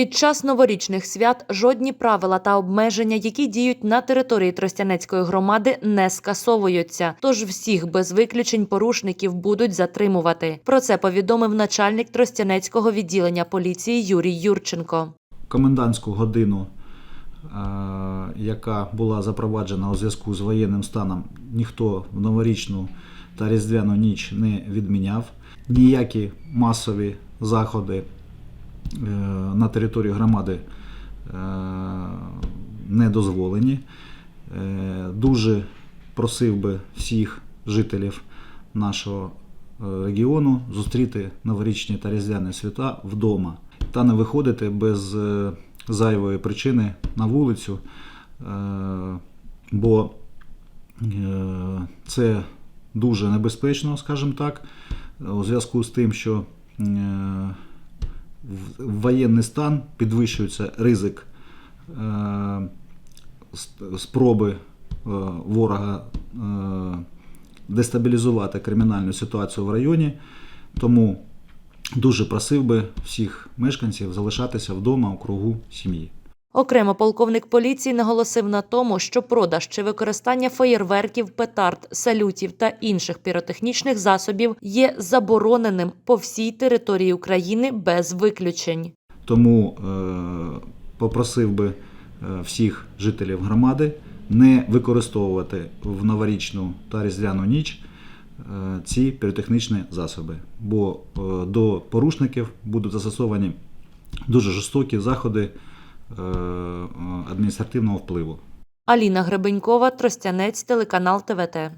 Під час новорічних свят жодні правила та обмеження, які діють на території Тростянецької громади, не скасовуються. Тож всіх без виключень порушників будуть затримувати. Про це повідомив начальник Тростянецького відділення поліції Юрій Юрченко. комендантську годину, е, яка була запроваджена у зв'язку з воєнним станом, ніхто в новорічну та різдвяну ніч не відміняв. Ніякі масові заходи на території громади е, не дозволені. Е, Дуже просив би всіх жителів нашого е, регіону зустріти новорічні та різдвяні свята вдома та не виходити без е, зайвої причини на вулицю, е, бо е, це дуже небезпечно, скажімо так, у зв'язку з тим, що е, в воєнний стан підвищується ризик е, спроби е, ворога е, дестабілізувати кримінальну ситуацію в районі. Тому дуже просив би всіх мешканців залишатися вдома у кругу сім'ї. Окремо полковник поліції наголосив на тому, що продаж чи використання феєрверків, петард, салютів та інших піротехнічних засобів є забороненим по всій території України без виключень. Тому е, попросив би е, всіх жителів громади не використовувати в новорічну та різдвяну ніч е, ці піротехнічні засоби, бо е, до порушників будуть застосовані дуже жорстокі заходи адміністративного впливу. Аліна Гребенькова, Тростянець, телеканал ТВТ.